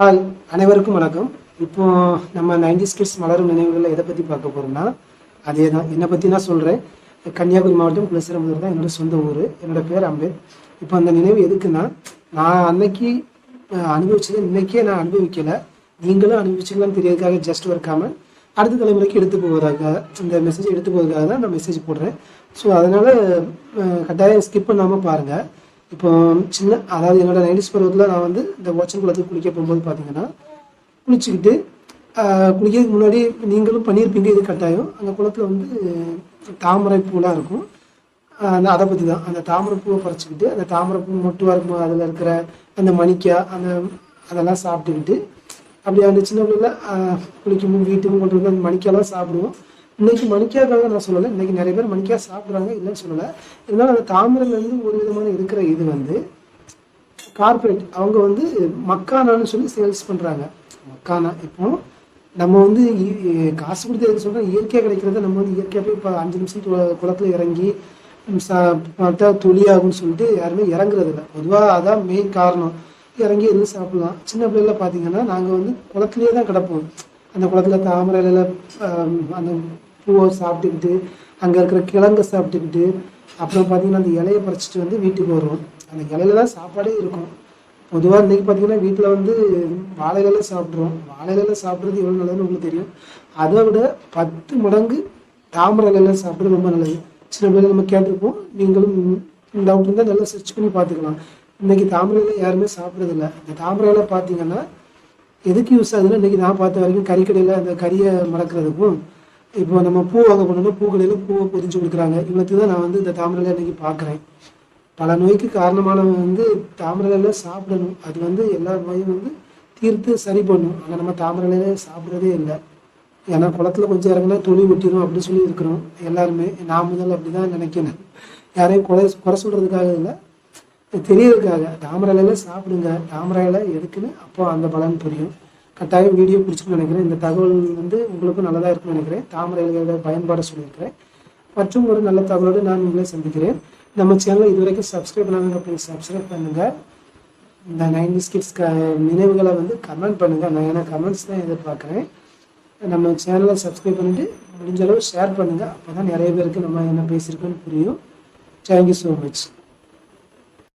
Hi அனைவருக்கும் வணக்கம். இப்போ நம்ம நைன்டி ஸ்கிட்ஸ் மலரும் நினைவுகளில் எதை பற்றி பார்க்க போகிறோம்னா அதே தான் என்னை பற்றி நான் சொல்கிறேன் கன்னியாகுமரி மாவட்டம் குலசிரம்பூர் தான் என்னோடய சொந்த ஊர். என்னோட பேர் அம்பேத். இப்போ அந்த நினைவு எதுக்குன்னா நான் அன்னைக்கு அனுபவிச்சது இன்றைக்கே இன்னைக்கே நான் அனுபவிக்கலை. நீங்களும் அனுபவிச்சிக்கலாம்னு தெரியறதுக்காக ஜஸ்ட் ஒரு காமெண்ட் அடுத்த தலைமுறைக்கு எடுத்து போவதாக இந்த மெசேஜ் எடுத்து போவதுக்காக தான் நான் மெசேஜ் போடுறேன். ஸோ அதனால் கட்டாயம் ஸ்கிப் பண்ணாமல் பாருங்கள் இப்போ சின்ன அதாவது என்னோடய நைன்டிஸ் பருவத்தில் நான் வந்து இந்த ஓச்சன் குளத்துக்கு குளிக்க போகும்போது பார்த்தீங்கன்னா குளிச்சுக்கிட்டு குளிக்கிறதுக்கு முன்னாடி நீங்களும் பண்ணியிருப்பீங்க இது கட்டாயம். அந்த குளத்துல வந்து தாமரை பூலாம் இருக்கும். அந்த அதை பற்றி தான் அந்த தாமரை பூவை பறிச்சுக்கிட்டு அந்த தாமரை பூ மொட்டுவாக இருக்கும் அதில் இருக்கிற அந்த மணிக்காய் அந்த அதெல்லாம் சாப்பிட்டுக்கிட்டு அப்படி அந்த சின்ன பிள்ளைல குளிக்கும் வீட்டுக்கும் கொண்டு வந்து அந்த மணிக்கெல்லாம் சாப்பிடுவோம். இன்னைக்கு மணிக்காக்காக நான் சொல்லலை. இன்னைக்கு நிறைய பேர் மணிக்காய் சாப்பிட்றாங்க இல்லைன்னு சொல்லலை. இருந்தாலும் அந்த தாமரையிலேருந்து ஒரு விதமான இருக்கிற இது வந்து கார்ப்பரேட் அவங்க வந்து மக்கானான்னு சொல்லி சேல்ஸ் பண்ணுறாங்க மக்கானா இப்போ நம்ம வந்து காசு கொடுத்து எதுக்கு சொல்கிறோம் இயற்கையாக கிடைக்கிறத நம்ம வந்து இயற்கையாக போய் இப்போ அஞ்சு நிமிஷம் குளத்தில் குளத்துல இறங்கி சா பார்த்தா துளியாகும்னு சொல்லிட்டு யாருமே இறங்குறது இல்லை. பொதுவாக அதான் மெயின் காரணம். இறங்கி எதுவும் சாப்பிடலாம். சின்ன பிள்ளைல பார்த்தீங்கன்னா நாங்கள் வந்து குளத்துலேயே தான் கிடப்போம். அந்த குளத்துல தாமரை இலையில அந்த பூவை சாப்பிட்டுக்கிட்டு அங்கே இருக்கிற கிழங்கு சாப்பிட்டுக்கிட்டு அப்புறம் பார்த்தீங்கன்னா அந்த இலையை பறிச்சிட்டு வந்து வீட்டுக்கு வருவோம். அந்த இலையில தான் சாப்பாடே இருக்கும். பொதுவாக இன்றைக்கி பார்த்தீங்கன்னா வீட்டில் வந்து வாழை சாப்பிட்றோம். வாழை சாப்பிட்றது எவ்வளோ நல்லதுன்னு உங்களுக்கு தெரியும். அதை விட பத்து மடங்கு தாமரை இலையில சாப்பிட்றது ரொம்ப நல்லது. சின்ன பிள்ளைங்க நம்ம கேட்டிருப்போம். நீங்களும் டவுட் இருந்தால் நல்லா சர்ச் பண்ணி பார்த்துக்கலாம். இன்னைக்கு தாமரை இலை யாருமே சாப்பிட்றதில்ல இந்த தாமரை இலை பார்த்தீங்கன்னா எதுக்கு யூஸ் ஆகுதுன்னா இன்றைக்கி நான் பார்த்த வரைக்கும் கறிக்கடையில் அந்த கறியை மடக்கிறதுக்கும் இப்போ நம்ம பூ வாங்க போனோம்னா பூக்கடையில் பூவை பொதிஞ்சு கொடுக்குறாங்க. இவ்வளோத்துக்கு தான் நான் வந்து இந்த தாமரையில் இன்னைக்கு பார்க்குறேன். பல நோய்க்கு காரணமானவன் வந்து தாமரையில சாப்பிடணும். அது வந்து எல்லா நோயும் வந்து தீர்த்து சரி பண்ணும். ஆனால் நம்ம தாமரையில சாப்பிட்றதே இல்லை. ஏன்னா குளத்துல கொஞ்சம் இறங்கினா துணி ஒட்டிடும் அப்படின்னு சொல்லி இருக்கிறோம் எல்லாருமே. நான் முதல்ல அப்படி தான் நினைக்கிறேன். யாரையும் குறை குறை சொல்கிறதுக்காக இல்லை. தெரியறதுக்காக. தாமரை இலையில சாப்பிடுங்க. தாமரை இலை எதுக்குன்னு அப்போ அந்த பலன் புரியும். கட்டாயம் வீடியோ பிடிச்சின்னு நினைக்கிறேன். இந்த தகவல் வந்து உங்களுக்கும் நல்லதாக இருக்கும்னு நினைக்கிறேன். தாமரை இலைகளோட பயன்பாடை சொல்லியிருக்கிறேன். மற்றும் ஒரு நல்ல தகவலோடு நான் உங்களை சந்திக்கிறேன். நம்ம சேனலை இதுவரைக்கும் சப்ஸ்கிரைப் பண்ணாங்க ப்ளீஸ் சப்ஸ்கிரைப் பண்ணுங்கள் இந்த நைன்டி ஸ்கிட்ஸ் க நினைவுகளை வந்து கமெண்ட் பண்ணுங்கள் நான் ஏன்னா கமெண்ட்ஸ் தான் எதிர்பார்க்குறேன். நம்ம சேனலை சப்ஸ்கிரைப் பண்ணிட்டு முடிஞ்ச அளவு ஷேர் பண்ணுங்கள் அப்போ தான் நிறைய பேருக்கு நம்ம என்ன பேசியிருக்கோன்னு புரியும். Thank you so much